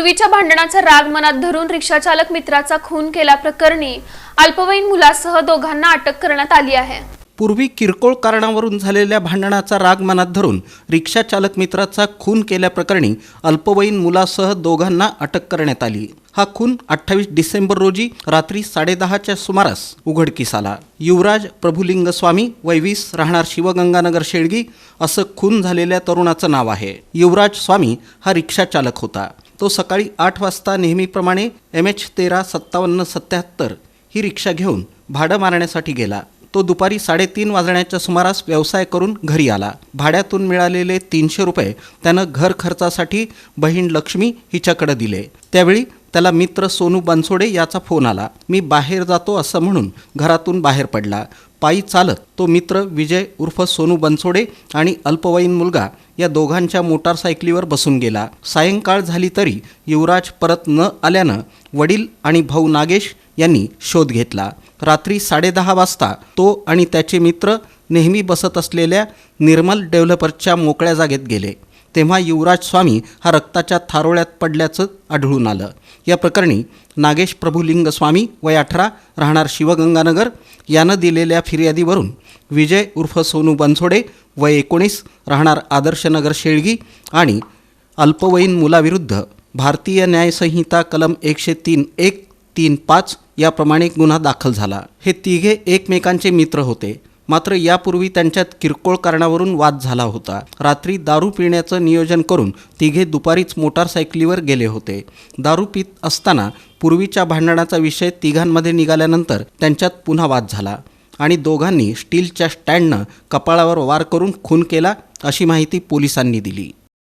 पूर्वीच्या भांडणाचा राग मनात धरून रिक्षाचालक मित्राचा खून केल्याप्रकरणी अल्पवयीन मुलासह दोघांना अटक करण्यात आली आहे. पूर्वी किरकोळ कारणावरून झालेल्या भांडणाचा राग मनात धरून रिक्षा चालक मित्राचा खून केल्याप्रकरणी अल्पवयीन मुलासह दोघांना अटक करण्यात आली. हा खून अठ्ठावीस डिसेंबर रोजी रात्री साडेदहाच्या सुमारास उघडकीस आला. युवराज प्रभुलिंग स्वामी वैवीस राहणार शिवगंगानगर शेळगी असं खून झालेल्या तरुणाचं नाव आहे. युवराज स्वामी हा रिक्षा चालक होता. तो सकाळी आठ वाजता नेहमीप्रमाणे एम एच तेरा सत्तावन्न सत्याहत्तर ही रिक्षा घेऊन भाडं मारण्यासाठी गेला. तो दुपारी साडेतीन वाजण्याच्या सुमारास व्यवसाय करून घरी आला. भाड्यातून मिळालेले तीनशे रुपये त्यानं घर खर्चासाठी बहीण लक्ष्मी हिच्याकडे दिले. त्यावेळी त्याला मित्र सोनू बनसोडे याचा फोन आला. मी बाहेर जातो असं म्हणून घरातून बाहेर पडला. पायी चालत तो मित्र विजय उर्फ सोनू बनसोडे आणि अल्पवयीन मुलगा या दोघांच्या मोटारसायकलीवर बसून गेला. सायंकाळ झाली तरी युवराज परत न आल्यानं वडील आणि भाऊ नागेश यांनी शोध घेतला. रात्री साडेदहा वाजता तो आणि त्याचे मित्र नेहमी बसत असलेल्या निर्मल डेव्हलपरच्या मोकळ्या जागेत गेले. तेव्हा युवराज स्वामी हा रक्ताच्या थारोळ्यात पडल्याचं आढळून आलं. या प्रकरणी नागेश प्रभुलिंग स्वामी वय अठरा राहणार शिवगंगानगर. यानं दिलेल्या फिर्यादीवरून विजय उर्फ सोनू बनसोडे वय एकोणीस राहणार आदर्शनगर शेळगी आणि अल्पवयीन मुलाविरुद्ध भारतीय न्यायसंहिता कलम एकशे तीन एक तीन पाच याप्रमाणे गुन्हा दाखल झाला. हे तिघे एकमेकांचे मित्र होते. मात्र यापूर्वी त्यांच्यात किरकोळ कारणावरून वाद झाला होता. रात्री दारू पिण्याचं नियोजन करून तिघे दुपारीच मोटारसायकलीवर गेले होते. दारू पित असताना पूर्वीच्या भांडणाचा विषय तिघांमध्ये निघाल्यानंतर त्यांच्यात पुन्हा वाद झाला आणि दोघांनी स्टीलच्या स्टँडनं कपाळावर वार करून खून केला अशी माहिती पोलिसांनी दिली.